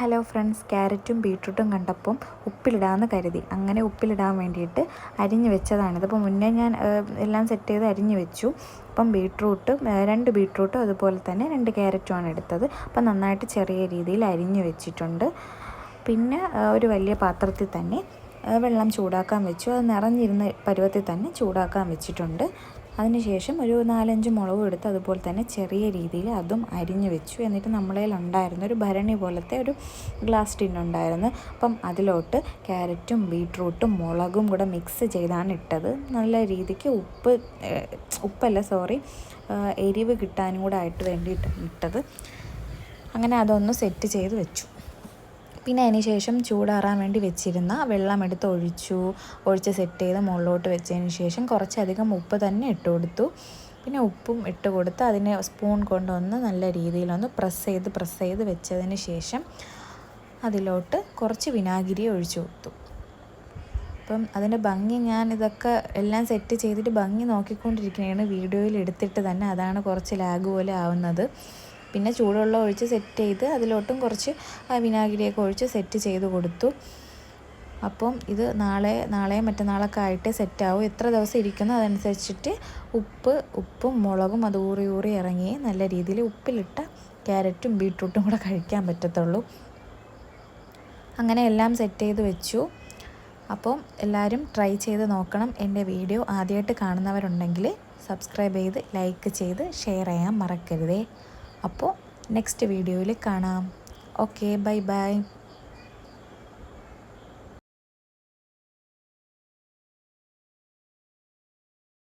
Hello friends ക്യാരറ്റും ബീട്രൂട്ടും കണ്ടപ്പം ഉപ്പിലിടാമെന്ന് കരുതി. അങ്ങനെ ഉപ്പിലിടാൻ വേണ്ടിയിട്ട് അരിഞ്ഞ് വെച്ചതാണിത്. അപ്പോൾ മുന്നേ ഞാൻ എല്ലാം സെറ്റ് ചെയ്ത് അരിഞ്ഞ് വെച്ചു. അപ്പം ബീട്രൂട്ട് രണ്ട് ബീട്രൂട്ടും അതുപോലെ തന്നെ രണ്ട് ക്യാരറ്റുമാണ് എടുത്തത്. അപ്പം നന്നായിട്ട് ചെറിയ രീതിയിൽ അരിഞ്ഞ് വെച്ചിട്ടുണ്ട്. പിന്നെ ഒരു വലിയ പാത്രത്തിൽ തന്നെ വെള്ളം ചൂടാക്കാൻ വെച്ചു. അത് നിറഞ്ഞിരുന്ന പരുവത്തിൽ തന്നെ ചൂടാക്കാൻ വെച്ചിട്ടുണ്ട്. അതിനുശേഷം ഒരു നാലഞ്ച് മുളകും എടുത്ത് അതുപോലെ തന്നെ ചെറിയ രീതിയിൽ അതും അരിഞ്ഞു വെച്ചു. എന്നിട്ട് നമ്മളതിൽ ഉണ്ടായിരുന്ന ഒരു ഭരണി പോലത്തെ ഒരു ഗ്ലാസ് ടിൻ ഉണ്ടായിരുന്നു. അപ്പം അതിലോട്ട് ക്യാരറ്റും ബീട്രൂട്ടും മുളകും കൂടെ മിക്സ് ചെയ്താണ് ഇട്ടത്. നല്ല രീതിക്ക് ഉപ്പ് ഉപ്പല്ല സോറി എരിവ് കിട്ടാനും കൂടെ ആയിട്ട് വേണ്ടിയിട്ട് ഇട്ടത്. അങ്ങനെ അതൊന്ന് സെറ്റ് ചെയ്ത് വെച്ചു. പിന്നെ അതിന് ശേഷം ചൂടാറാൻ വേണ്ടി വെച്ചിരുന്ന വെള്ളം എടുത്ത് ഒഴിച്ചു. ഒഴിച്ച് സെറ്റ് ചെയ്ത് മുകളിലോട്ട് വെച്ചതിന് ശേഷം കുറച്ചധികം ഉപ്പ് തന്നെ ഇട്ട് കൊടുത്തു. പിന്നെ ഉപ്പും ഇട്ട് കൊടുത്ത് അതിനെ സ്പൂൺ കൊണ്ടൊന്ന് നല്ല രീതിയിലൊന്ന് പ്രസ് ചെയ്ത് പ്രസ് ചെയ്ത് വെച്ചതിന് ശേഷം അതിലോട്ട് കുറച്ച് വിനാഗിരി ഒഴിച്ചു കൊടുത്തു. അപ്പം അതിന്റെ ഭംഗി ഞാൻ ഇതൊക്കെ എല്ലാം സെറ്റ് ചെയ്തിട്ട് ഭംഗി നോക്കിക്കൊണ്ടിരിക്കുകയാണ് വീഡിയോയിൽ എടുത്തിട്ട് തന്നെ അതാണ് കുറച്ച് ലാഗ് പോലെ ആവുന്നത്. പിന്നെ ചൂടുവെള്ളം ഒഴിച്ച് സെറ്റ് ചെയ്ത് അതിലോട്ടും കുറച്ച് വിനാഗിരിയൊക്കെ ഒഴിച്ച് സെറ്റ് ചെയ്ത് കൊടുത്തു. അപ്പം ഇത് നാളെ നാളെയും മറ്റന്നാളൊക്കെ ആയിട്ട് സെറ്റാവും എത്ര ദിവസം ഇരിക്കുന്നു അതനുസരിച്ചിട്ട് ഉപ്പ് ഉപ്പും മുളകും അത് ഊറി ഊറി ഇറങ്ങി നല്ല രീതിയിൽ ഉപ്പിലിട്ട ക്യാരറ്റും ബീട്രൂട്ടും കൂടെ കഴിക്കാൻ പറ്റത്തുള്ളൂ. അങ്ങനെ എല്ലാം സെറ്റ് ചെയ്ത് വെച്ചു. അപ്പം എല്ലാവരും ട്രൈ ചെയ്ത് നോക്കണം എന്റെ വീഡിയോ ആദ്യമായിട്ട് കാണുന്നവരുണ്ടെങ്കിൽ സബ്സ്ക്രൈബ് ചെയ്ത് ലൈക്ക് ചെയ്ത് ഷെയർ ചെയ്യാൻ മറക്കരുതേ. അപ്പോൾ നെക്സ്റ്റ് വീഡിയോയിൽ കാണാം. Okay bye bye.